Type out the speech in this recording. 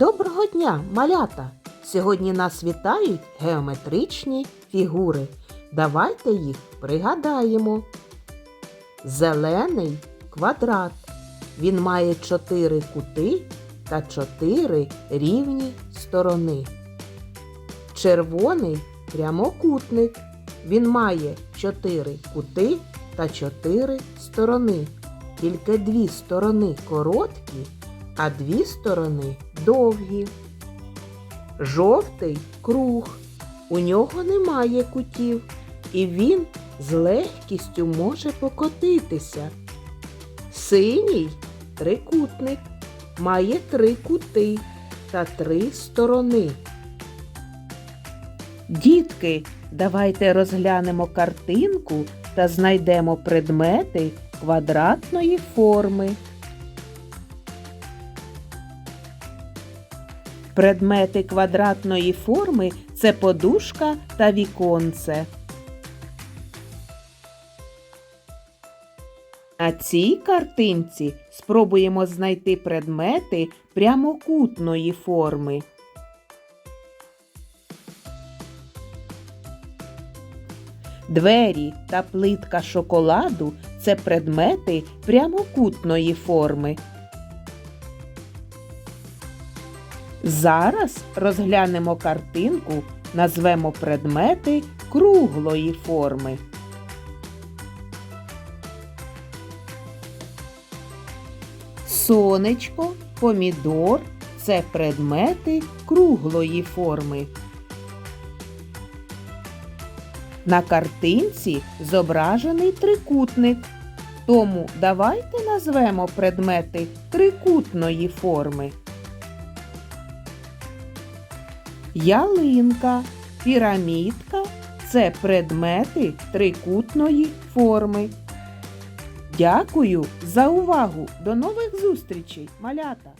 Доброго дня, малята! Сьогодні нас вітають геометричні фігури. Давайте їх пригадаємо. Зелений квадрат. Він має чотири кути та чотири рівні сторони. Червоний прямокутник. Він має чотири кути та чотири сторони. Тільки дві сторони короткі, а дві сторони довгі. Жовтий круг. У нього немає кутів, і він з легкістю може покотитися. Синій трикутник має три кути та три сторони. Дітки, давайте розглянемо картинку та знайдемо предмети квадратної форми. Предмети квадратної форми це подушка та віконце. На цій картинці спробуємо знайти предмети прямокутної форми. Двері та плитка шоколаду це предмети прямокутної форми. Зараз розглянемо картинку, назвемо предмети круглої форми. Сонечко, помідор це предмети круглої форми. На картинці зображений трикутник. Тому давайте назвемо предмети трикутної форми. Ялинка, пірамідка це предмети трикутної форми. Дякую за увагу! До нових зустрічей, малята!